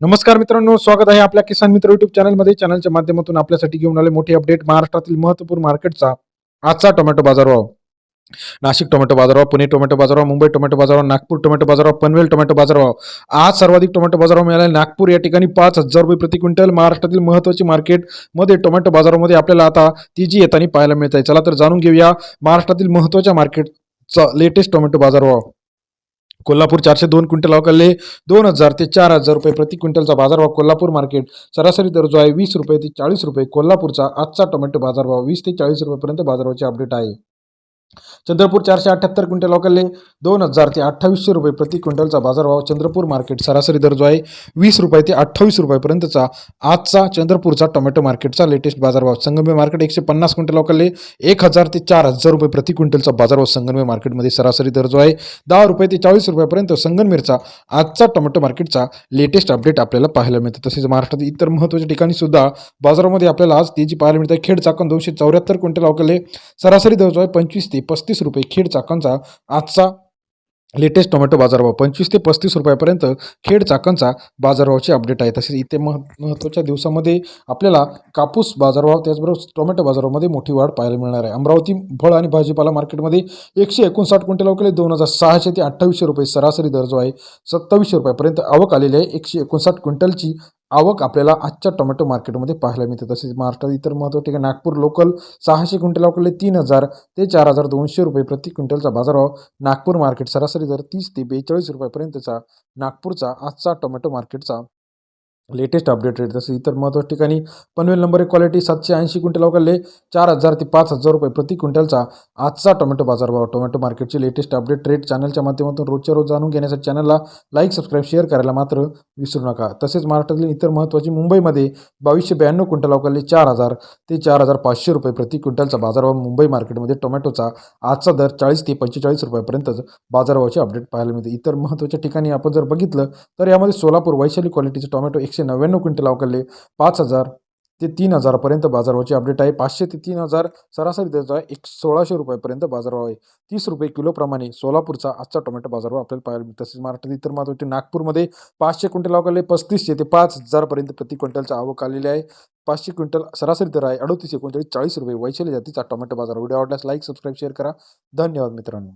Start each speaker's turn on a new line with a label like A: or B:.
A: नमस्कार मित्रांनो स्वागत आहे आपल्या किसान मित्र युट्यूब चॅनलमध्ये चॅनलच्या माध्यमातून आपल्यासाठी घेऊन आले मोठी अपडेट महाराष्ट्रातील महत्त्वपूर्ण मार्केटचा आजचा टोमॅटो बाजारभाव. नाशिक टोमॅटो बाजारभाव पुणे टोमॅटो बाजारभाव मुंबई टोमॅटो बाजारभाव नागपूर टोमॅटो बाजारभाव पनवेल टोमॅटो बाजारभाव. आज सर्वाधिक टोमॅटो बाजारभाव मिळाला. नागपूर या ठिकाणी पाच हजार रुपये प्रति क्विंटल महाराष्ट्रातील महत्वाची मार्केटमध्ये टोमॅटो बाजारामध्ये आपल्याला आता तेजी येताना पाहायला मिळत आहे. चला तर जाणून घेऊया महाराष्ट्रातील महत्त्वाच्या मार्केटचा लेटेस्ट टोमॅटो बाजारभाव. कोल्हापूर चारशे दोन क्विंटल अवकाले दोन हजार ते चार हजार रुपये प्रति क्विंटलचा बाजारभाव कोल्हापूर मार्केट. सरासरी दर जो आहे वीस रुपये ते चाळीस रुपये कोल्हापूरचा आजचा टोमॅटो बाजारभाव वीस ते चाळीस रुपयेपर्यंत बाजारभावाचे अपडेट आहे. चंद्रपूर चारशे अठ्ठ्याहत्तर क्विंटल अवकाले दोन हजार ते अठ्ठावीसशे रुपये प्रति क्विंटलचा बाजारभाव चंद्रपूर मार्केट सरासरी दर जो आहे. वीस रुपये ते अठ्ठावीस रुपयेपर्यंतचा आजचा चंद्रपूरचा टोमॅटो मार्केटचा लेटेस्ट बाजारभाव. संगमे मार्केट एकशे पन्नास क्विंटल अवकाले एक हजार ते चार हजार रुपये प्रति क्विंटलचा बाजारभाव संगमे मार्केटमध्ये सरासरी दर जो आहे. दहा रुपये ते चाळीस रुपयापर्यंत संगनमेरचा आजचा टोमॅटो मार्केटचा लेटेस्ट अपडेट आपल्याला पाहायला मिळतं. तसेच महाराष्ट्रात इतर महत्त्वाच्या ठिकाणी सुद्धा बाजारामध्ये आपल्याला आज तेजी पाहायला मिळते. खेड चाकण दोनशे चौऱ्याहत्तर क्विंटल अवकाले सरासरी दर जो आहे पंचवीस ते ते पस्तीस रुपये खेड चाकणचा आजचा लेटेस्ट टोमॅटो बाजारभाव. पंचवीस ते पस्तीस रुपयापर्यंत खेड चाकणचा बाजारभावाचे अपडेट आहे. तसेच इथे मह महत्त्वाच्या दिवसामध्ये आपल्याला कापूस बाजारभाव त्याचबरोबर टोमॅटो बाजारामध्ये मोठी वाढ पाहायला मिळणार आहे. अमरावती फळ आणि भाजीपाला मार्केटमध्ये एकशे एकोणसाठ क्विंटल अवकाले दोन हजार सहाशे ते अठ्ठावीसशे रुपये सरासरी दर जो आहे सत्तावीसशे रुपयापर्यंत आवक आलेली आहे. एकशे एकोणसाठ क्विंटलची आवक आपल्याला आजच्या टोमॅटो मार्केटमध्ये पाहायला मिळते. तसेच महाराष्ट्रात इतर महत्त्व ठिकाणी नागपूर लोकल सहाशे क्विंटल आवकले तीन हजार ते चार हजार दोनशे रुपये प्रति क्विंटलचा बाजारभाव. नागपूर मार्केट सरासरी दर तीस ते बेचाळीस रुपयापर्यंतचा नागपूरचा आजचा टोमॅटो मार्केटचा लेटेस्ट अपडेट रेट तसं इतर महत्त्वाच्या ठिकाणी पनवेल नंबर एक क्वालिटी सातशे ऐंशी क्विंटल अवकाले चार हजार ते पाच हजार रुपये प्रति क्विंटलचा आजचा टोमॅटो बाजारभाव टोमॅटो मार्केटचे लेटेस्ट अपडेट रेट चॅनलच्या माध्यमातून रोजच्या रोज जाणून घेण्यासाठी चॅनलला लाईक सबस्क्राईब शेअर करायला मात्र विसरू नका. तसेच महाराष्ट्रातील इतर महत्त्वाची मुंबईमध्ये बावीसशे ब्याण्णव क्विंटल अवकाले चार हजार ते चार हजार पाचशे रुपये प्रति क्विंटलचा बाजारभाव मुंबई मार्केटमध्ये टोमॅटोचा आजचा दर चाळीस ते पंचेचाळीस रुपयापर्यंतच बाजारभावाचे अपडेट पाहायला मिळते. इतर महत्त्वाच्या ठिकाणी आपण जर बघितलं तर यामध्ये सोलापूर वैशाली क्वालिटीचे टोमॅटो एकशे नव्याण्णव क्विंटल अवकाले पाच हजार ते तीन हजारपर्यंत बाजारभावाचे अपडेट आहे पाचशे ते तीन हजार सरासरी त्याचा आहे एक सोळाशे रुपयापर्यंत बाजारभाव आहे तीस रुपये किलोप्रमाणे सोलापूरचा आजचा टोमॅटो बाजारभाव आपल्याला पाहायला मिळतो. तसेच महाराष्ट्रात इतर महत्त्वाचे नागपूरमध्ये पाचशे क्विंटल अवकाले पस्तीसशे ते पाच हजारपर्यंत प्रति क्विंटलचा आवक आलेली आहे. पाचशे क्विंटल सरासरी दर आहे अडतीस एकोणचाळीस चाळीस रुपये वैशाली जातीचा टोमॅटो बाजार. व्हिडिओ आवडल्यास लाईक सबस्क्राईब शेअर करा. धन्यवाद मित्रांनो.